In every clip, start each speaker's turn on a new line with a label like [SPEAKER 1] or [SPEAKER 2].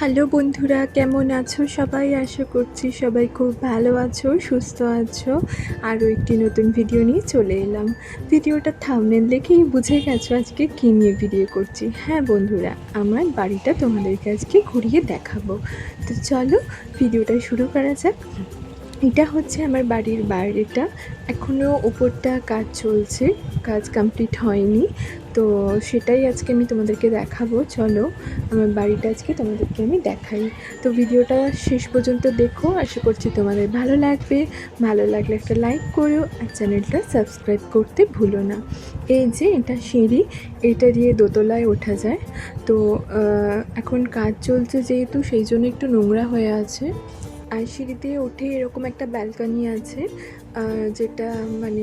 [SPEAKER 1] Hello বন্ধুরা, কেমন আছো সবাই? আশা করছি সবাই খুব ভালো আছো, সুস্থ আছো। আরও একটি নতুন ভিডিও নিয়ে চলে এলাম। ভিডিওটা থামনেল দেখেই বুঝে গেছো আজকে কী নিয়ে ভিডিও করছি। হ্যাঁ বন্ধুরা, আমার বাড়িটা তোমাদেরকে আজকে ঘুরিয়ে দেখাবো। তো চলো ভিডিওটা শুরু করা যাক। এটা হচ্ছে আমার বাড়ির বাইরেটা। এখনও ওপরটা কাজ চলছে, কাজ কমপ্লিট হয়নি। তো সেটাই আজকে আমি তোমাদেরকে দেখাবো, চলো আমার বাড়িটা আজকে তোমাদেরকে আমি দেখাই। তো ভিডিওটা শেষ পর্যন্ত দেখো, আশা করছি তোমাদের ভালো লাগবে। ভালো লাগলে একটা লাইক করো আর চ্যানেলটা সাবস্ক্রাইব করতে ভুলো না। এই যে এটা সিঁড়ি, এটা দিয়ে দোতলায় ওঠা যায়। তো এখন কাজ চলছে যেহেতু, সেই জন্য একটু নোংরা হয়ে আছে। আর সিঁড়ি দিয়ে উঠে এরকম একটা ব্যালকানি আছে যেটা মানে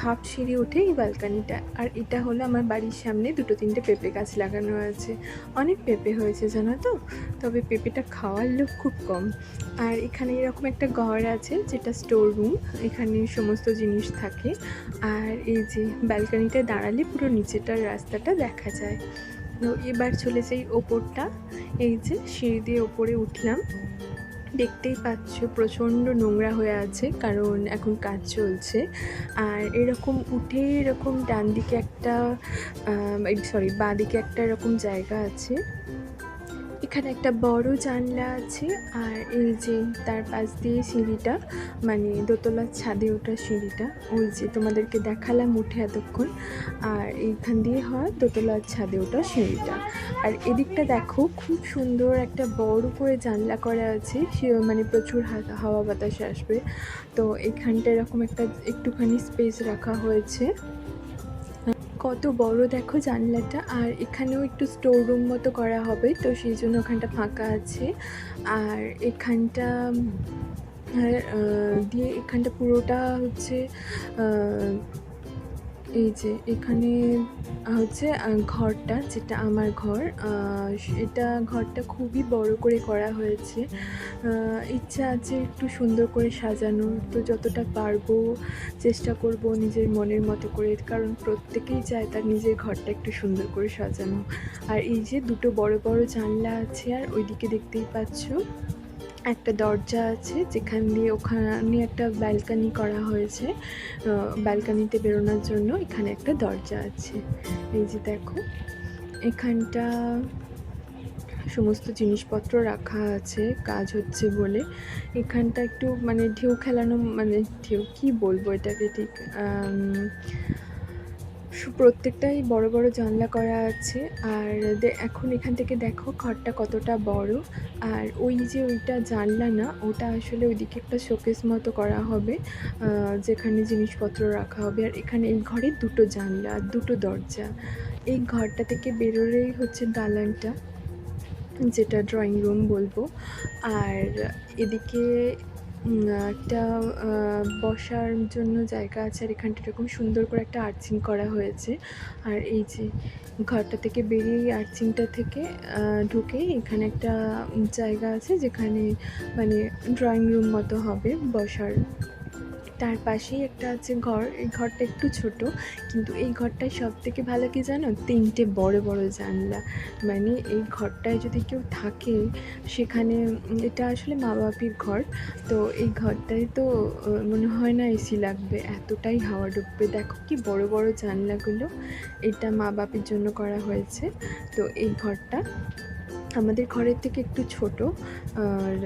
[SPEAKER 1] হাফ সিঁড়ি উঠে এই ব্যালকানিটা। আর এটা হলো আমার বাড়ির সামনে দুটো তিনটে পেঁপে গাছ লাগানো আছে। অনেক পেঁপে হয়েছে, জানো তো? তবে পেঁপেটা খাওয়ার লোক খুব কম। আর এখানে এরকম একটা ঘর আছে, যেটা স্টোর রুম, এখানে সমস্ত জিনিস থাকে। আর এই যে ব্যালকানিতে দাঁড়ালে পুরো নিচেটার রাস্তাটা দেখা যায়। তো এবার চলে যাই ওপরটা। এই যে সিঁড়ি দিয়ে ওপরে উঠলাম। দেখতেই পাচ্ছ প্রচণ্ড নোংরা হয়ে আছে, কারণ এখন কাজ চলছে। আর এরকম উঠে এরকম ডান দিকে একটা সরি বাঁ দিকে একটা এরকম জায়গা আছে। এখানে একটা বড় জানলা আছে আর এই যে তার পাশ দিয়ে সিঁড়িটা মানে দোতলার ছাদে ওঠা সিঁড়িটা, ওই যে তোমাদেরকে দেখালাম উঠে এতক্ষণ, আর এইখান দিয়ে হয় দোতলার ছাদে ওঠা সিঁড়িটা। আর এদিকটা দেখো খুব সুন্দর একটা বড় করে জানলা করা আছে, সে মানে প্রচুর হাওয়া বাতাস আসবে। তো এখানটা এরকম একটা একটুখানি স্পেস রাখা হয়েছে। কত বড় দেখো জানলাটা, আর এখানেও একটু স্টোর রুম মতো করা হবে, তো সেই জন্য ওখানটা ফাঁকা আছে। আর এখানটা দিয়ে এখানটা পুরোটা হচ্ছে এই যে এখানে হচ্ছে ঘরটা, যেটা আমার ঘর এটা ঘরটা খুবই বড় করে করা হয়েছে। ইচ্ছা আছে একটু সুন্দর করে সাজানো তো যতটা পারব চেষ্টা করব নিজের মনের মতো করে, কারণ প্রত্যেকেই চায় তার নিজের ঘরটা একটু সুন্দর করে সাজানো। আর এই যে দুটো বড় বড় জানলা আছে, আর ওইদিকে দেখতেই পাচ্ছ। একটা দরজা আছে যেখান দিয়ে ওখানে একটা ব্যালকানি করা হয়েছে। ব্যালকানিতে বেরোনোর জন্য এখানে একটা দরজা আছে। এই যে দেখো, এখানটা সমস্ত জিনিসপত্র রাখা আছে, কাজ হচ্ছে বলে। এখানটা একটু মানে ঢেউ খেলানো মানে ঢেউ, কি বলব এটাকে ঠিক? প্রত্যেকটাই বড় বড় জানলা করা আছে আর এখন এখান থেকে দেখো ঘরটা কতটা বড়। আর ওই যে ওইটা জানলা না, ওটা আসলে ওইদিকে একটা শোকেস মতো করা হবে যেখানে জিনিসপত্র রাখা হবে। আর এখানে এই ঘরে দুটো জানলা, দুটো দরজা। এই ঘরটা থেকে বেরোলেই হচ্ছে দালানটা, যেটা ড্রয়িং রুম বলব। আর এদিকে একটা বসার জন্য জায়গা আছে আর এখানটা এরকম সুন্দর করে একটা আর্চিং করা হয়েছে। আর এই যে ঘরটা থেকে বেরিয়ে আর্চিংটা থেকে ঢুকে এখানে একটা জায়গা আছে যেখানে মানে ড্রয়িং রুম মতো হবে বসার। তার পাশেই একটা আছে ঘর। এই ঘরটা একটু ছোট, কিন্তু এই ঘরটায় সব থেকে ভালো কি জানো? তিনটে বড় বড় জানলা। মানে এই ঘরটায় যদি কেউ থাকে, সেখানে এটা আসলে মা বাপির ঘর। তো এই ঘরটায় তো মনে হয় না এসি লাগবে। এতটাই হাওয়া ঢুকবে দেখো কি বড় বড় জানলাগুলো। এটা মা বাপির জন্য করা হয়েছে। তো এই ঘরটা আমাদের ঘরের থেকে একটু ছোট, আর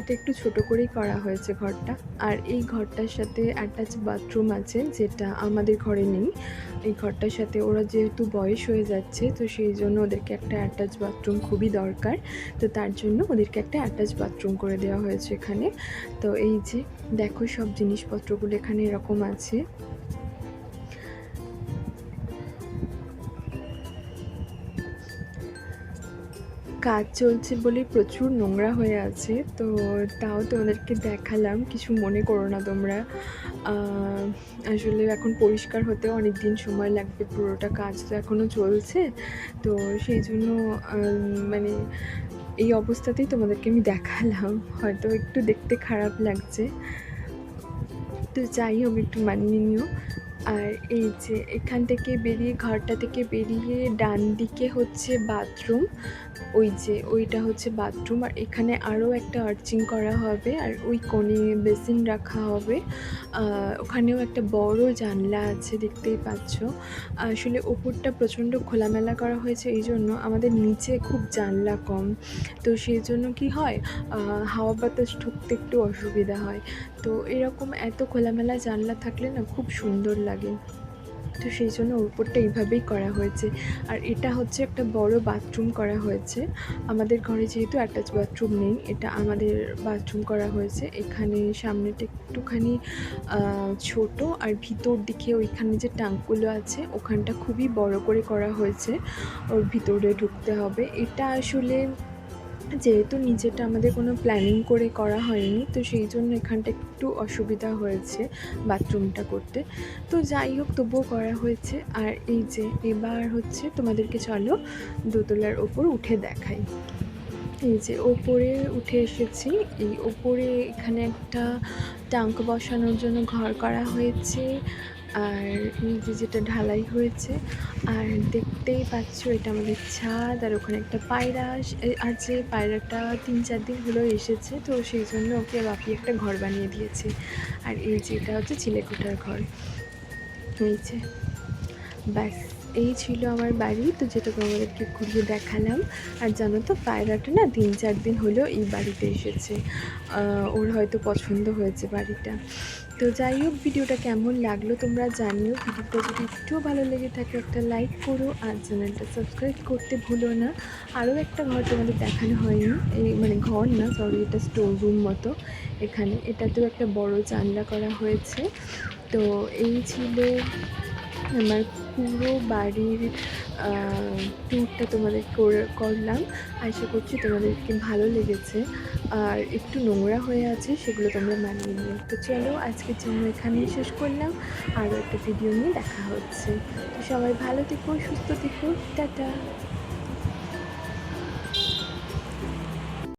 [SPEAKER 1] এটা একটু ছোট করেই করা হয়েছে ঘরটা। আর এই ঘরটার সাথে অ্যাটাচ বাথরুম আছে, যেটা আমাদের ঘরে নেই। এই ঘরটার সাথে ওরা যেহেতু বয়স হয়ে যাচ্ছে, তো সেই জন্য ওদেরকে একটা অ্যাটাচ বাথরুম খুবই দরকার। তো তার জন্য ওদেরকে একটা অ্যাটাচ বাথরুম করে দেওয়া হয়েছে এখানে। তো এই যে, দেখো সব জিনিসপত্রগুলো এখানে এরকম আছে। কাজ চলছে বলে প্রচুর নোংরা হয়ে আছে, তো তাও তোমাদেরকে দেখালাম। কিছু মনে করো না তোমরা। আসলে এখন পরিষ্কার হতে অনেক দিন সময় লাগবে, পুরোটা কাজ তো এখনও চলছে। তো সেই জন্য মানে এই অবস্থাতেই তোমাদেরকে আমি দেখালাম। হয়তো একটু দেখতে খারাপ লাগছে। তো যাই হোক, একটু মানিয়ে নিও। আর এই যে এখান থেকে বেরিয়ে, ঘরটা থেকে বেরিয়ে ডান দিকে হচ্ছে বাথরুম। ওই যে ওইটা হচ্ছে বাথরুম। আর এখানে আরও একটা আর্চিং করা হবে আর ওই কোণে বেসিন রাখা হবে। ওখানেও একটা বড় জানলা আছে, দেখতেই পাচ্ছ। আসলে ওপরটা প্রচণ্ড খোলামেলা করা হয়েছে, এই জন্য আমাদের নিচে খুব জানলা কম। তো সেই জন্য কি হয় হাওয়া বাতাস ঢুকতে একটু অসুবিধা হয়। তো এরকম এত খোলামেলা জানলা থাকলে না খুব সুন্দর লাগে তো সেই জন্য উপরটা এইভাবেই করা হয়েছে। আর এটা হচ্ছে একটা বড় বাথরুম করা হয়েছে। আমাদের ঘরে যেহেতু অ্যাটাচ বাথরুম নেই, এটা আমাদের বাথরুম করা হয়েছে। এখানে সামনেটা একটুখানি ছোট আর ভিতর দিকে ওইখানে যে টাঙ্কগুলো আছে, ওখানটা খুবই বড় করে করা হয়েছে। ওর ভিতরে ঢুকতে হবে। এটা আসলে যেহেতু নিচেটা আমাদের কোনো প্ল্যানিং করে করা হয়নি, তো সেই জন্য এখানটা একটু অসুবিধা হয়েছে বাথরুমটা করতে। তো যাই হোক, তবুও করা হয়েছে। আর এই যে এবার হচ্ছে তোমাদেরকে চলো দোতলার ওপর উঠে দেখাই। এই যে ওপরে উঠে এসেছি। এই ওপরে এখানে একটা টাঙ্ক বসানোর জন্য ঘর করা হয়েছে। আর নিজে যেটা ঢালাই হয়েছে, আর দেখতেই পাচ্ছ এটা আমাদের ছাদ, আর ওখানে একটা পায়রা আর যে পায়রাটা তিন চার দিন হলো এসেছে, তো সেই জন্য ওকে বাপি একটা ঘর বানিয়ে দিয়েছে। আর এই যে এটা হচ্ছে চিলেকোটার ঘর হয়েছে ব্যাস। এই ছিল আমার বাড়ি, তো যেটা তোমাদেরকে ঘুরিয়ে দেখালাম। আর জানো তো, পায়রাটা না তিন চার দিন হলো এই বাড়িতে এসেছে। ওর হয়তো পছন্দ হয়েছে বাড়িটা। তো যাই হোক, ভিডিওটা কেমন লাগল তোমরা জানিও। ভিডিওটা যদি একটুও ভালো লেগে থাকে, একটা লাইক করো আর চ্যানেলটা সাবস্ক্রাইব করতে ভুলো না। আরও একটা ঘর তোমাদের দেখানো হয়নি। এই মানে ঘর না সরি এটা স্টোর রুম মতো এখানে। এটাতেও একটা বড় জানলা করা হয়েছে। তো এই ছিল আমার পুরো বাড়ির ট্যুরটা তোমাদের করে- করলাম। আশা করছি তোমাদেরকে ভালো লেগেছে। আর একটু নোংরা হয়ে আছে, সেগুলো তোমরা মানিয়ে নিও। তো চলো, আজকের জন্য এখানেই শেষ করলাম। আরও একটা ভিডিও নিয়ে দেখা হচ্ছে। তো সবাই ভালো থেকো, সুস্থ থেকো। টাটা!